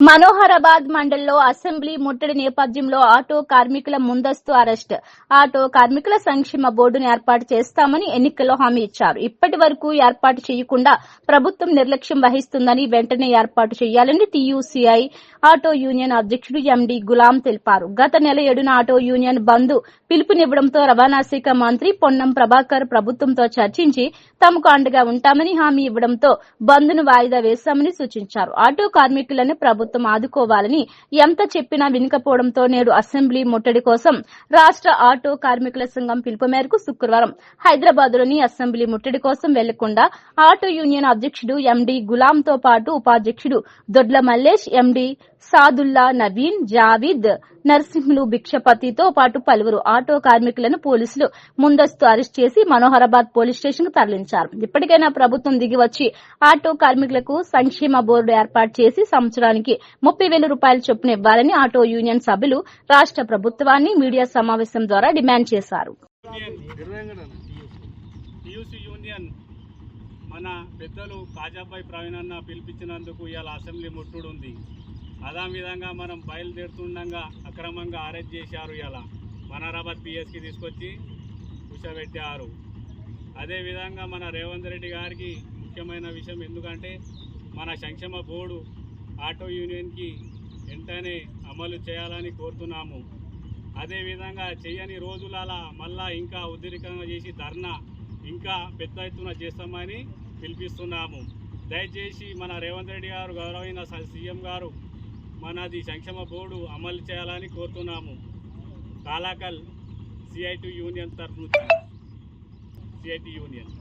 మనోహరాబాద్ మండల్లో అసెంబ్లీ ముట్టడి నేపథ్యంలో ఆటో కార్మికుల ముందస్తు అరెస్ట్. ఆటో కార్మికుల సంక్షేమ బోర్డును ఏర్పాటు చేస్తామని ఎన్నికల్లో హామీ ఇచ్చారు. ఇప్పటి వరకు ఏర్పాటు చేయకుండా ప్రభుత్వం నిర్లక్ష్యం వహిస్తుందని వెంటనే ఏర్పాటు చేయాలని టీయూసీఐ ఆటో యూనియన్ అధ్యక్షుడు ఎండి గులాం తెలిపారు. గత నెల ఏడున ఆటో యూనియన్ బంద్ పిలుపునివ్వడంతో రవాణా శాఖ మంత్రి పొన్నం ప్రభాకర్ ప్రభుత్వంతో చర్చించి తమకు అండగా ఉంటామని హామీ ఇవ్వడంతో బంద్ను వాయిదా వేశామని సూచించారు. ఆటో కార్మికులను ప్రభుత్వం ఆదుకోవాలని ఎంత చెప్పినా వినకపోవడంతో నేడు అసెంబ్లీ ముట్టడి కోసం రాష్ట ఆటో కార్మికుల సంఘం పిలుపు మేరకు శుక్రవారం హైదరాబాద్లోని అసెంబ్లీ ముట్టడి కోసం వెళ్ళకుండా ఆటో యూనియన్ అధ్యక్షుడు ఎండి గులాంతో పాటు ఉపాధ్యక్షుడు దొడ్ల మల్లేష్ ఎండి సాదుల్లా నవీన్ జావీద్ నర్సింహులు భిక్షపతితో పాటు పలువురు ఆటో కార్మికులను పోలీసులు ముందస్తు అరెస్ట్ చేసి మనోహరాబాద్ పోలీస్ స్టేషన్కు తరలించారు. ఇప్పటికైనా ప్రభుత్వం దిగి వచ్చి ఆటో కార్మికులకు సంక్షేమ బోర్డు ఏర్పాటు చేసి సంవత్సరానికి ముప్పై వేల రూపాయల చొప్పున ఇవ్వాలని ఆటో యూనియన్ సభ్యులు రాష్ట ప్రభుత్వాన్ని మీడియా సమావేశం ద్వారా డిమాండ్ చేశారు. యూనియన్ మన పెద్దలు కాజాబాయి ప్రవీణ్ పిలిపించినందుకు ఇవాళ అసెంబ్లీ ముట్టుడు ఉంది. అదే విధంగా మనం బయలుదేరుతుండగా అక్రమంగా అరెస్ట్ చేశారు ఇలా మనారాబాద్ పిఎస్కి తీసుకొచ్చి కూర్చోబెట్టారు. అదేవిధంగా మన రేవంత్ రెడ్డి గారికి ముఖ్యమైన విషయం ఎందుకంటే మన సంక్షేమ బోర్డు ఆటో యూనియన్కి వెంటనే అమలు చేయాలని కోరుతున్నాము. అదేవిధంగా చేయని రోజులలో మళ్ళా ఇంకా ఉద్రికంగా చేసి ధర్నా ఇంకా పెద్ద ఎత్తున చేస్తామని పిలిపిస్తున్నాము. దయచేసి మన రేవంత్ రెడ్డి గారు గౌరవైన సీఎం గారు మనది సంక్షేమ బోర్డు అమలు చేయాలని కోరుతున్నాము. కాలాకల్ సిఐటి యూనియన్ తరఫు సిఐటి యూనియన్.